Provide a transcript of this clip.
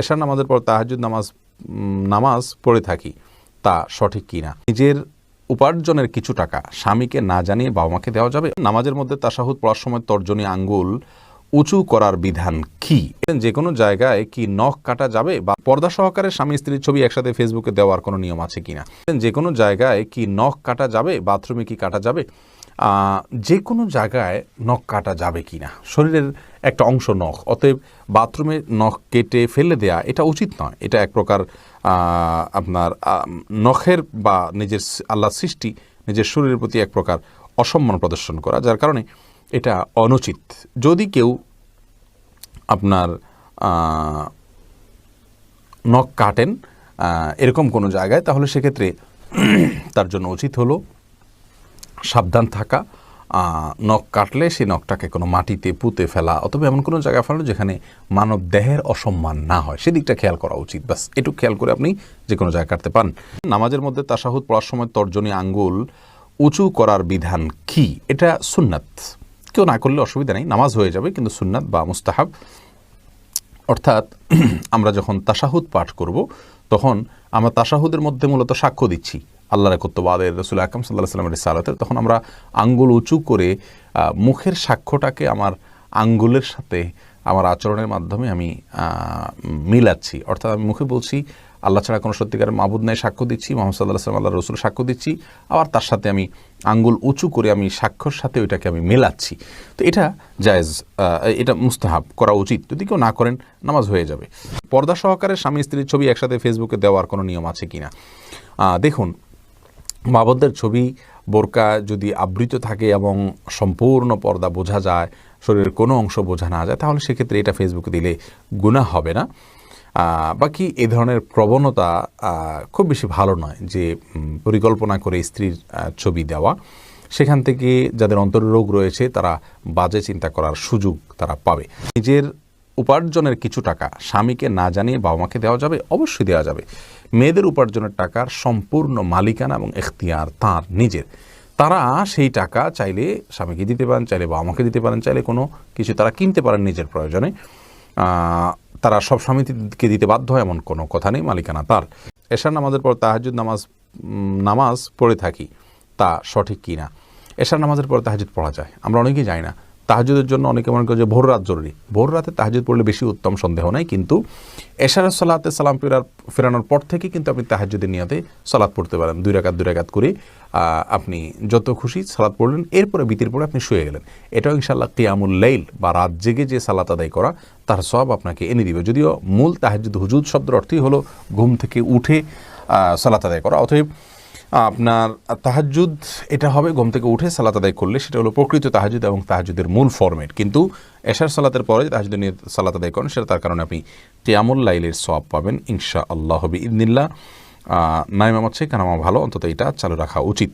এশার নামাজের পর তাহাজুদ নামাজ নামাজ পড়ে থাকি, তা সঠিক কিনা? নিজের উপার্জনের কিছু টাকা স্বামীকে না জানিয়ে বাবা মাকে দেওয়া যাবে? নামাজের মধ্যে তাসাহুদ পড়ার সময় তর্জনী আঙ্গুল উঁচু করার বিধান কি? যে কোনো জায়গায় কি নখ কাটা যাবে বা পর্দা সহকারে স্বামী স্ত্রীর ছবি একসাথে ফেসবুকে দেওয়ার কোনো নিয়ম আছে কিনা? যে কোনো জায়গায় কি নখ কাটা যাবে? বাথরুমে কি কাটা যাবে? যে কোনো জায়গায় নখ কাটা যাবে কিনা শরীরের একটা অংশ নখ, অতএব বাথরুমে নখ কেটে ফেলে দেয়া এটা উচিত নয়। এটা এক প্রকার আপনার নখের বা নিজের আল্লাহ সৃষ্টি, নিজের শরীরের প্রতি এক প্রকার অসম্মান প্রদর্শন করা, যার কারণে এটা অনুচিত। যদি কেউ আপনার নখ কাটেন এরকম কোনো জায়গায়, তাহলে সেক্ষেত্রে তার জন্য উচিত হলো সাবধান থাকা নখ কাটলে সেই নখটাকে কোনো মাটিতে পুঁতে ফেলা অথবা এমন কোনো জায়গায় ফেলানো যেখানে মানব দেহের অসম্মান না হয়। সেদিকটা খেয়াল করা উচিত। বাস এটুকু খেয়াল করে আপনি যে কোনো জায়গায় কাটতে পারেন। নামাজের মধ্যে তাসাহুদ পড়ার সময় তর্জনী আঙ্গুল উঁচু করার বিধান কি? এটা সুন্নাত। কেউ না করলে অসুবিধা নেই, নামাজ হয়ে যাবে, কিন্তু সুন্নাত বা মুস্তাহাব। অর্থাৎ আমরা যখন তাসাহুদ পাঠ করব, তখন আমরা তাসাহুদের মধ্যে মূলত সাক্ষ্য দিচ্ছি। আল্লাহ একত্ববাদের রসুল আকাম সাল্লাহ সাল্লামের সালাতের তখন আমরা আঙ্গুল উঁচু করে মুখের সাক্ষ্যটাকে আমার আঙ্গুলের সাথে, আমার আচরণের মাধ্যমে আমি মিলাচ্ছি। অর্থাৎ আমি মুখে বলছি, আল্লাহ ছাড়া কোনো সত্যিকারের মাবুদ নাই, সাক্ষ্য দিচ্ছি, মোহাম্মদ সাল্লাহ সাল্লাম আল্লাহ রসুল সাক্ষ্য দিচ্ছি, আবার তার সাথে আমি আঙ্গুল উঁচু করে আমি সাক্ষ্যর সাথে ওইটাকে আমি মেলাচ্ছি। তো এটা জায়েজ এটা মুস্তাহাব, করা উচিত। যদি কেউ না করেন, নামাজ হয়ে যাবে। পর্দা সহকারে স্বামী স্ত্রীর ছবি একসাথে ফেসবুকে দেওয়ার কোনো নিয়ম আছে কি না দেখুন মাবদের ছবি বোরকা যদি আবৃত থাকে এবং সম্পূর্ণ পর্দা বোঝা যায়, শরীরের কোনো অংশ বোঝা না যায়, তাহলে সেক্ষেত্রে এটা ফেসবুকে দিলে গুনাহ হবে না। বাকি এ ধরনের প্রবণতা খুব বেশি ভালো নয় যে পরিকল্পনা করে স্ত্রীর ছবি দেওয়া। সেখান থেকে যাদের অন্তর রোগ রয়েছে, তারা বাজে চিন্তা করার সুযোগ তারা পাবে। নিজের উপার্জনের কিছু টাকা স্বামীকে না জানিয়ে বাবা মাকে দেওয়া যাবে, অবশ্যই দেওয়া যাবে। মেয়েদের উপার্জনের টাকার সম্পূর্ণ মালিকানা এবং এখতিয়ার তার নিজের। তারা সেই টাকা চাইলে স্বামীকে দিতে পারেন, চাইলে বাবা মাকে দিতে পারেন, চাইলে কোনো কিছু তারা কিনতে পারেন নিজের প্রয়োজনে। তারা সব স্বামীকে দিতে বাধ্য হয়, এমন কোনো কথা নেই, মালিকানা তার। এশার নামাজের পর তাহাজুদ নামাজ নামাজ পড়ে থাকি, তা সঠিক কি না? এশার নামাজের পর তাহাজুদ পড়া যায়, আমরা অনেকেই যাই না। তাহাজুদের জন্য অনেকে মনে করে যে ভোর রাত জরুরি। ভোর রাতে তাহাজুদ পড়লে বেশি উত্তম সন্দেহ নাই, কিন্তু এশারা সালাতে সালাম ফেরার, ফেরানোর পর থেকে কিন্তু আপনি তাহাজুদের নিয়াতে সালাদ পড়তে পারেন। দুই রাকাত দুই রাকাত করে আপনি যত খুশি সালাদ পড়লেন, এরপরে বিতির পরে আপনি শুয়ে গেলেন। এটাও ইনশাল্লাহ কিয়ামুল লাইল বা রাত জেগে যে সালাত আদায় করা, তার সব আপনাকে এনে দিবে। যদিও মূল তাহাজুদ হুজুদ শব্দের অর্থই হলো ঘুম থেকে উঠে সালাত আদায় করা। অতএব আপনার তাহাজুদ এটা হবে ঘুম থেকে উঠে সালাত আদায় করলে, সেটা হলো প্রকৃত তাহাজুদ এবং তাহাজুদের মূল ফর্মেট কিন্তু এশার সালাতের পরে যে তাহাজুদের নিয়ে সালাত আদায় করেন, সেটা তার কারণে আপনি তিয়ামুল লাইলের সব পাবেন ইনশা আল্লাহ হবি ইদনিল্লা নাইম আমার চেয়ে কেন আমার ভালো, অন্তত এটা চালু রাখা উচিত।